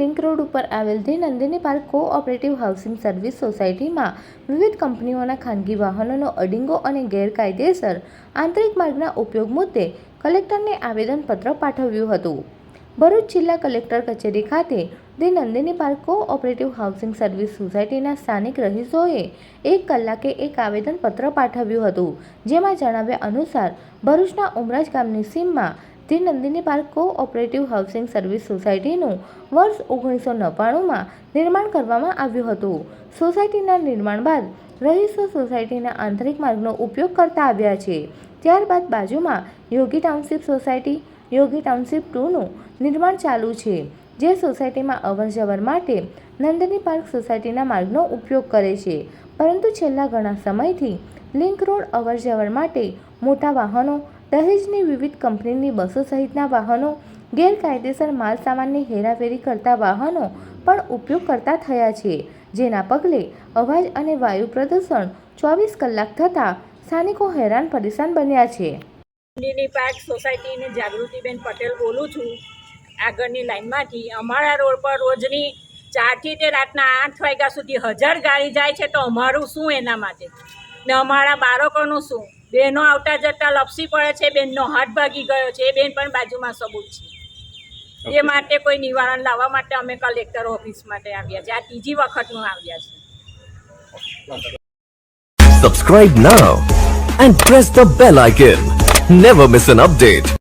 Link road ઉપર આવેલ the Nandini park cooperative housing service સોસાયટીમાં વિવિધ કંપનીઓના ખાનગી વાહનોનો અડિંગો અને ગેરકાયદેસર આંતરિક માર્ગના ઉપયોગ મુદ્દે કલેક્ટરને આવેદનપત્ર પાઠવ્યું હતું. ભરૂચ જિલ્લા કલેક્ટર કચેરી ખાતે the Nandini park cooperative housing service સોસાયટીના સ્થાનિક રહીશોએ એક કલાકે એક આવેદનપત્ર પાઠવ્યું હતું, જેમાં જણાવ્યા અનુસાર ભરૂચના ઉમરાજ ગામની સીમમાં the Nandini park cooperative housing service સોસાયટીનું વર્ષ ઓગણીસો નવ્વાણુંમાં નિર્માણ કરવામાં આવ્યું હતું. સોસાયટીના નિર્માણ બાદ રહીશો સોસાયટીના આંતરિક માર્ગનો ઉપયોગ કરતા આવ્યા છે. ત્યારબાદ બાજુમાં Yogi township society, Yogi township ટુનું નિર્માણ ચાલુ છે, જે સોસાયટીમાં અવરજવર માટે નંદની પાર્ક સોસાયટીના માર્ગનો ઉપયોગ કરે છે. પરંતુ છેલ્લા ઘણા સમયથી લિંક રોડ અવરજવર માટે મોટા વાહનો દહેજની વિવિધ કંપનીની બસો સહિતના વાહનો ગેરકાયદેસર માલ સામાનની હેરાફેરી કરતા વાહનો પણ ઉપયોગ કરતા થયા છે, જેના પગલે અવાજ અને વાયુ પ્રદૂષણ ચોવીસ કલાક થતાં સ્થાનિકો હેરાન પરેશાન બન્યા છે. નંદિની પાર્ક સોસાયટીની જાગૃતિબેન પટેલ બોલું છું. આગળની લાઇનમાંથી અમારા રોડ પર રોજની ચારથી તે રાતના આઠ વાગ્યા સુધી હજાર ગાડી જાય છે તો અમારું શું એના માટે? ને અમારા બાળકોનું શું? બહેનો આવતા જતા લપસી પડે છે બેનનો હાથ ભાગી ગયો છે એ બેન પણ બાજુમાં સબૂત છે. એ માટે કોઈ નિવારણ લાવવા માટે અમે કલેક્ટર ઓફિસ માટે આવ્યા છે. આ ત્રીજી વખતનું આવ્યા છે. Subscribe now and press the bell icon. Never miss an update.